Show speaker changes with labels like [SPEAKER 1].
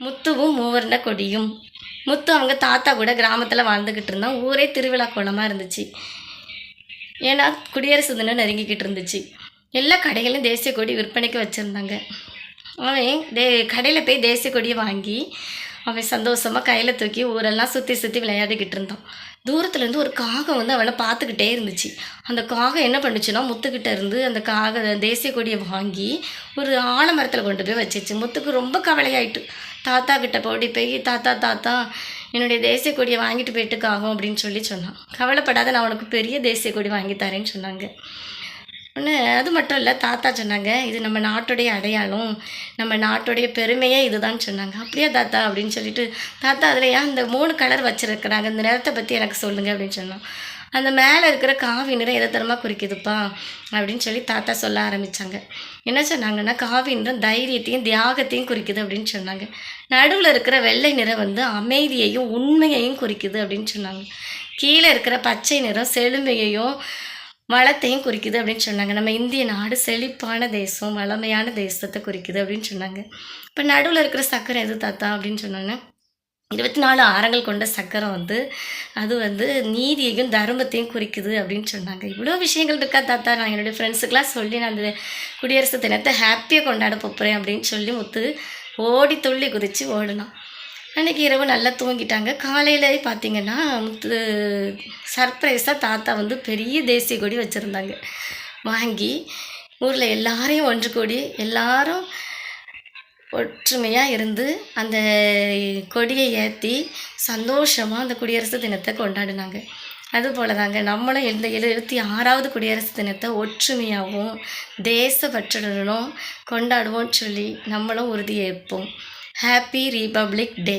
[SPEAKER 1] முத்துவும் மூவர்ண கொடியும். முத்து அவங்க தாத்தா கூட கிராமத்தில் வாழ்ந்துக்கிட்டு இருந்தான். ஊரே திருவிழா கோலமாக இருந்துச்சு. ஏன்னா குடியரசு தினம் நெருங்கிக்கிட்டு இருந்துச்சு. எல்லா கடைகளும் தேசிய கொடி விற்பனைக்கு வச்சுருந்தாங்க. அவன் தே கடையில் போய் தேசிய கொடியை வாங்கி அவன் சந்தோஷமாக கையில் தூக்கி ஊரெல்லாம் சுற்றி சுற்றி விளையாடிக்கிட்டு இருந்தான். தூரத்துலேருந்து ஒரு காகம் வந்து அவனை பார்த்துக்கிட்டே இருந்துச்சு. அந்த காகம் என்ன பண்ணுச்சுன்னா முத்துக்கிட்ட இருந்து அந்த காக தேசிய கொடியை வாங்கி ஒரு ஆலமரத்தில் கொண்டு போய் வச்சிச்சு. முத்துக்கு ரொம்ப கவலையாயிட்டு தாத்தா கிட்ட போடி போய் தாத்தா தாத்தா என்னுடைய தேசிய கொடியை வாங்கிட்டு போயிட்டு காகம் அப்படின்னு சொல்லி சொன்னான். கவலைப்படாத நான் உனக்கு பெரிய தேசிய கொடி வாங்கி தரேன்னு சொன்னாங்க. ஒன்று அது மட்டும் இல்லை தாத்தா சொன்னாங்க இது நம்ம நாட்டுடைய அடையாளம் நம்ம நாட்டுடைய பெருமையே இதுதான் சொன்னாங்க. அப்படியா தாத்தா? அப்படின்னு சொல்லிட்டு தாத்தா அதில் ஏன் இந்த மூணு கலர் வச்சுருக்குறாங்க? இந்த நிறத்தை பற்றி எனக்கு சொல்லுங்கள் அப்படின்னு சொன்னான். அந்த மேலே இருக்கிற காவி நிறம் எதை தரமாக குறிக்குதுப்பா? அப்படின்னு சொல்லி தாத்தா சொல்ல ஆரம்பித்தாங்க என்ன சொன்னாங்கன்னா காவி நிறம் தைரியத்தையும் தியாகத்தையும் குறிக்குது அப்படின்னு சொன்னாங்க. நடுவில் இருக்கிற வெள்ளை நிறம் வந்து அமைதியையும் உண்மையையும் குறிக்குது அப்படின்னு சொன்னாங்க. கீழே இருக்கிற பச்சை நிறம் செழுமையையும் வளத்தையும் குறிக்குது அப்படின்னு சொன்னாங்க. நம்ம இந்திய நாடு செழிப்பான தேசம் வளமையான தேசத்தை குறிக்குது அப்படின்னு சொன்னாங்க. இப்போ நடுவில் இருக்கிற சக்கரை எது தாத்தா அப்படின்னு சொன்னாங்க இருபத்தி நாலு ஆரங்கள் கொண்ட சக்கரம் வந்து அது வந்து நீதியையும் தர்மத்தையும் குறிக்குது அப்படின்னு சொன்னாங்க. இவ்வளோ விஷயங்கள் இருக்கா தாத்தா? நான் என்னுடைய ஃப்ரெண்ட்ஸுக்கெலாம் சொல்லி நான் அந்த குடியரசு தினத்தை ஹாப்பியாக கொண்டாட போகிறேன் அப்படின்னு சொல்லி முத்து ஓடி துள்ளி குதித்து ஓடினான். அன்றைக்கி இரவு நல்லா தூங்கிட்டாங்க. காலையில் பார்த்தீங்கன்னா முத்து சர்ப்ரைஸாக தாத்தா வந்து பெரிய தேசிய கொடி வச்சுருந்தாங்க. வாங்கி ஊரில் எல்லாரையும் ஒன்று கூடி எல்லாரும் ஒற்றுமையாக இருந்து அந்த கொடியை ஏற்றி சந்தோஷமாக அந்த குடியரசு தினத்தை கொண்டாடினாங்க. அதுபோல தாங்க நம்மளும் இந்த எழுபத்தி ஆறாவது குடியரசு தினத்தை ஒற்றுமையாகவும் தேசப்பற்றுடனும் கொண்டாடுவோம்னு சொல்லி நம்மளும் உறுதியேற்போம். ஹாப்பி ரிபப்ளிக் டே